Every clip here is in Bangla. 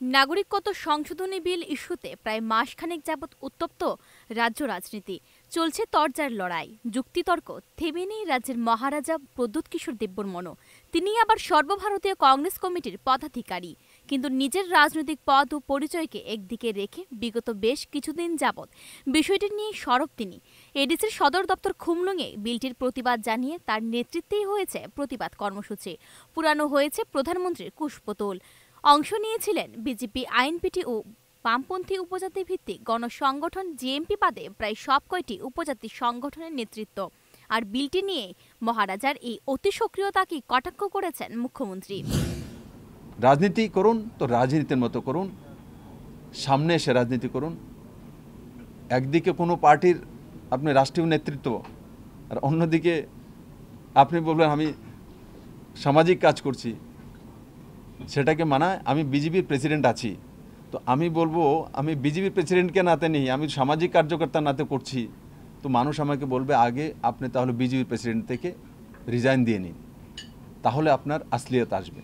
নাগরিকত্ব সংশোধনী বিল ইস্যুতে প্রায় মাসখানেক যাবৎ উত্তপ্ত রাজ্য রাজনীতি। চলছে তরজার লড়াই, যুক্তিতর্ক, থেমে নেই রাজ্যের মহারাজা প্রদ্যুৎ কিশোর দেববর্মনও। তিনি আবার সর্বভারতীয় কংগ্রেস কমিটির পদাধিকারী। কিন্তু নিজের রাজনৈতিক পদ ও পরিচয়কে একদিকে রেখে বিগত বেশ কিছুদিন যাবৎ বিষয়টি নিয়ে সরব তিনি। এডিসির সদর দপ্তর খুমলুঙে বিলটির প্রতিবাদ জানিয়ে তার নেতৃত্বেই হয়েছে প্রতিবাদ কর্মসূচি। পুরানো হয়েছে প্রধানমন্ত্রীর কুশপুতুল। অংশ নিয়েছিলেন বিজেপি, আইনপিটি ও বামপন্থী উপজাতি ভিত্তিক গণসংগঠন জিএমপি বাদে প্রায় সব কয়টি উপজাতি সংগঠনের নেতৃত্ব। আর বিলটি নিয়ে মহারাজার এই অতি সক্রিয়তাকে কটাক্ষ করেছেন মুখ্যমন্ত্রী। রাজনীতি করুন তো রাজনীতির মতো করুন, সামনে এসে রাজনীতি করুন। একদিকে কোনো পার্টির আপনি রাষ্ট্রীয় নেতৃত্ব, আর অন্যদিকে আপনি বলবেন, আমি সামাজিক কাজ করছি। সেটাকে মানায়, আমি বিজেপির প্রেসিডেন্ট আছি। তো আমি বলব, আমি বিজেপির প্রেসিডেন্টকে নাতে নেই, আমি সামাজিক কার্যকর্তা নাতে করছি। তো মানুষ আমাকে বলবে, আগে আপনি তাহলে বিজেপির প্রেসিডেন্ট থেকে রিজাইন দিয়ে নিন। তাহলে আপনার আসলিয়ত আসবে।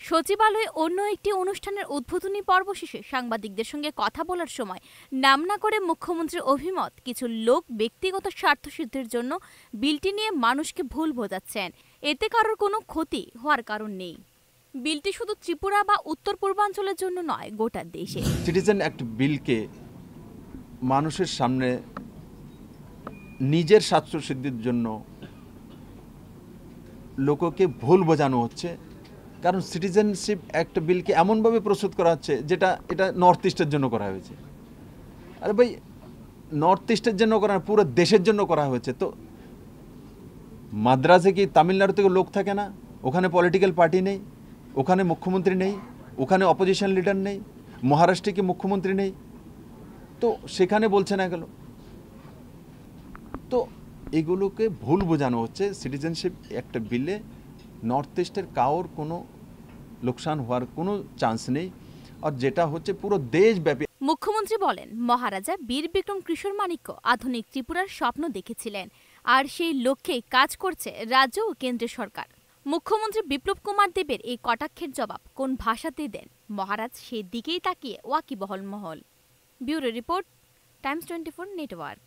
সচিবালয়ে অন্য একটি অনুষ্ঠানের উদ্বোধনী পর্ব শেষে সাংবাদিকদের সঙ্গে কথা বলার সময় নাম না করে মুখ্যমন্ত্রীর অভিমত, কিছু লোক ব্যক্তিগত স্বার্থসিদ্ধির জন্য বিলটি নিয়ে মানুষকে ভুল বোঝাচ্ছেন। এতে কারোর কোনো ক্ষতি হওয়ার কারণ নেই। বিলটি শুধু ত্রিপুরা বা উত্তর পূর্বাঞ্চলের জন্য নয়, গোটা দেশে। সিটিজেন অ্যাক্ট বিলকে মানুষের সামনে নিজের স্বার্থসিদ্ধির জন্য লোককে ভুল বোঝানো হচ্ছে। কারণ সিটিজেনশিপ অ্যাক্ট বিলকে এমনভাবে প্রস্তুত করা হচ্ছে যেটা, এটা নর্থ ইস্টের জন্য করা হয়েছে। আরে ভাই নর্থ ইস্টের জন্য করা পুরো দেশের জন্য করা হয়েছে। তো মাদ্রাসে কি তামিলনাড়ু থেকে লোক থাকে না? ওখানে পলিটিক্যাল পার্টি নেই? ওখানে মুখ্যমন্ত্রী নেই, ওখানে অপোজিশন লিডার নেই, মহারাষ্ট্রে কি মুখ্যমন্ত্রী নেই? তো সেখানে বলছে না গেল তো এগুলোকে ভুল বোঝানো হচ্ছে। সিটিজেনশিপ একটা বিলে নর্থ ইস্টের কারোর কোনো লোকসান হওয়ার কোনো চান্স নেই। আর যেটা হচ্ছে পুরো দেশব্যাপী মুখ্যমন্ত্রী বলেন, মহারাজা বীর বিক্রম কিশোর মাণিক্য আধুনিক ত্রিপুরার স্বপ্ন দেখেছিলেন। আর সেই লক্ষ্যে কাজ করছে রাজ্য ও কেন্দ্রের সরকার। মুখ্যমন্ত্রী বিপ্লব কুমার দেবের এই কটাক্ষের জবাব কোন ভাষাতে দেন? মহারাজ সেই দিকেই তাকিয়ে ওয়াকিবহল মহল bureau report, Times twenty four network.